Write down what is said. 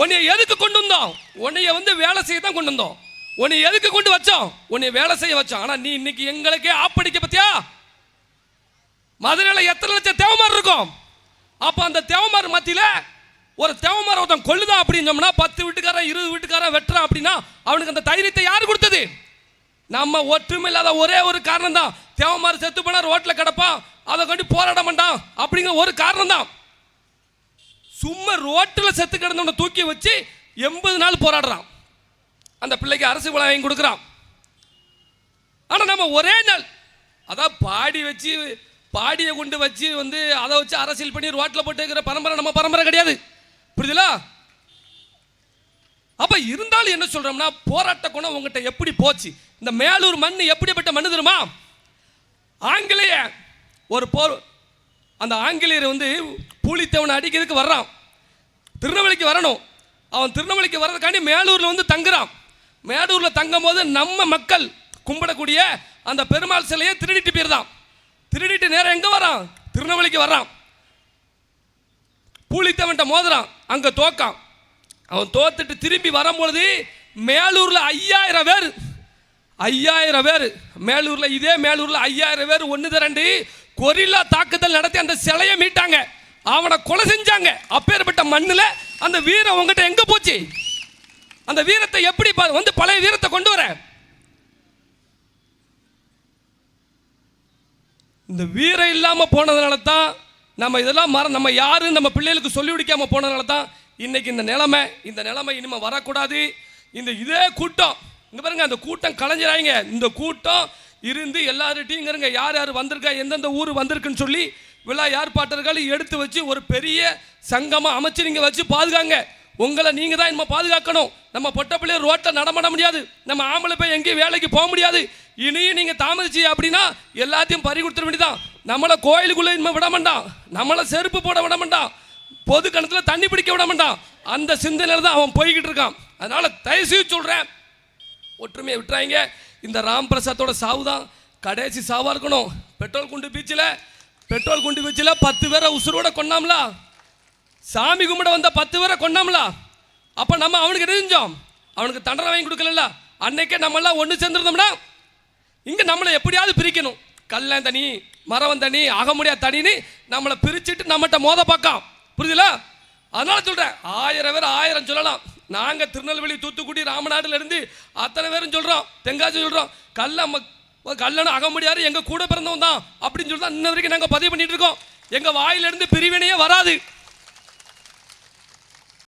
உன்னைய வந்து வேலை செய்ய தான் கொண்டு வந்தோம். உன்னை எதுக்கு கொண்டு வச்சோம்? உன்னை வேலை செய்ய வச்சோம். ஆனால் நீ இன்னைக்கு எங்களுக்கே ஆப்படிக்க பத்தியா? மதுரையில் எத்தனை லட்சம் தேவமார் இருக்கும்? அப்போ அந்த தேவமார் மத்தியில் ஒரு தேவமார் ஒருத்தன் கொள்ளுதான் அப்படின்னு சொன்னா பத்து வீட்டுக்காரன் இருபது வீட்டுக்காரன் வெட்டுறான் அப்படின்னா அவனுக்கு அந்த தைரியத்தை யார் கொடுத்தது? நம்ம ஒற்றுமை இல்லாத ஒரே ஒரு காரணம் தான் தேவமார் செத்து போனால் ரோட்டில் கிடப்பான். அதை கொண்டு போராட மாட்டான். அப்படிங்கிற ஒரு காரணம் தான் சும்மா ரோட்டில் செத்து கிடந்தவனை தூக்கி வச்சு எண்பது நாள் போராடுறான். அந்த பிள்ளைக்கு அரசு விழா வாங்கி கொடுக்குறான். ஆனால் நம்ம ஒரே நாள். அதான் பாடி வச்சு பாடியை கொண்டு வச்சு வந்து அதை வச்சு அரசியல் பண்ணி ரோட்டில் போட்டு இருக்கிற பரம்பரை நம்ம பரம்பரை கிடையாது. புரியுதுல? அப்ப இருந்தாலும் என்ன சொல்றோம்னா போராட்ட குணம் உங்ககிட்ட எப்படி போச்சு? இந்த மேலூர் மண் எப்படிப்பட்ட மண் தெரியுமா? ஆங்கிலேய ஒரு போர் அந்த ஆங்கிலேயர் வந்து பூலித்தேவனை அடிக்கிறதுக்கு வர்றான். திருநெல்வேலிக்கு வரணும். அவன் திருநெல்வேலிக்கு வர்றதுக்காண்டி மேலூரில் வந்து தங்குறான். மேலூரில் தங்கும் போது நம்ம மக்கள் கும்பிடக்கூடிய அந்த பெருமாள் சிலையை திருடிட்டு போயிருந்தான். திருடிட்டு நேரம் எங்கே வரான்? திருநெல்வேலிக்கு வர்றான் பூலித்தவன்ட்ட மோதுறான். அங்கே தோக்கான். அவன் தோத்துட்டு திரும்பி வரும்பொழுது மேலூரில் ஐயாயிரம் பேர். ஐயாயிரம் பேர். மேலூரில் இதே மேலூரில் ஐயாயிரம் பேர் ஒன்று திரண்டு கொரில்லா தாக்குதல் நடத்தி அந்த சிலையை மீட்டாங்க. அவனை கொலை செஞ்சாங்க. அப்பேற்பட்ட மண்ணில் அந்த வீரம் உங்ககிட்ட எங்கே போச்சு? அந்த வீரத்தை எப்படி ப- வந்து பழைய வீரத்தை கொண்டு வர? இந்த வீரம் இல்லாமல் போனதுனால தான் நம்ம இதெல்லாம் மற நம்ம யாரும் நம்ம பிள்ளைகளுக்கு சொல்லி கொடுக்காம போனதுனால தான் இன்னைக்கு இந்த நிலைமை. இந்த நிலைமை இனிமேல் வரக்கூடாது. இந்த இதே கூட்டம் இங்கே பாருங்க அந்த கூட்டம் கலைஞராங்க இந்த கூட்டம் இருந்து எல்லார்கிட்டையும் இருங்க யார் யார் வந்திருக்கா? எந்தெந்த ஊர் வந்திருக்குன்னு சொல்லி விழா ஏற்பாட்டர்கள் எடுத்து வச்சு ஒரு பெரிய சங்கமாக அமைச்சு நீங்கள் வச்சு பாதுகாங்க. உங்களை நீங்கள் தான் இனிமே பாதுகாக்கணும். நம்ம பொட்ட பிள்ளைய ரோட்டில் நடமாட முடியாது. நம்ம ஆம்பளை போய் எங்கேயும் வேலைக்கு போக முடியாது. இனியும் நீங்கள் தாமதிச்சு அப்படின்னா எல்லாத்தையும் பறி கொடுத்துட வேண்டியதான் நம்மளை கோயிலுக்குள்ளே இனிமே விட மாட்டான். நம்மளை செருப்பு போட விட மாட்டான். பொது கணத்தில் தண்ணி பிடிக்க விட மாட்டான். அந்த சிந்தனையில் தான் அவன் போய்கிட்டு இருக்கான். அதனால் தயவு சொல்கிறேன் ஒற்றுமையை விட்டுறாங்க இந்த ராம் பிரசாத்தோட சாவு தான் கடைசி சாவாக இருக்கணும். பெட்ரோல் குண்டு பீச்சில் பெட்ரோல் குண்டு வச்சுல பத்து பேரை உசுரோட கொண்டாம்ல சாமி கும்பிட வந்த பத்து பேரை கொண்டாம்ல அப்போ நம்ம அவனுக்கு என்ன அவனுக்கு தண்டனை வாங்கி கொடுக்கல அன்னைக்கே நம்மெல்லாம் ஒன்று சேர்ந்துருந்தோம்னா இங்கே நம்மளை எப்படியாவது பிரிக்கணும். கல்லன் தனி மரம் தனி அகமுடியா தனின்னு நம்மளை பிரிச்சுட்டு நம்மகிட்ட மோத பார்ക്കാം புரியுதுல? அதனால சொல்கிறேன் ஆயிரம் பேர் ஆயிரம் சொல்லலாம். நாங்கள் திருநெல்வேலி தூத்துக்குடி ராமநாடுலேருந்து அத்தனை பேரும் சொல்கிறோம் தெங்காசி சொல்கிறோம் கல்ல ம- கல்லனும் அகமுடியாரு எங்கள் கூட பிறந்தவன் தான் அப்படின்னு சொல்லி தான் இன்ன வரைக்கும் நாங்கள் பதிவு பண்ணிட்டு இருக்கோம். எங்கள் வாயிலிருந்து பிரிவினையே வராது.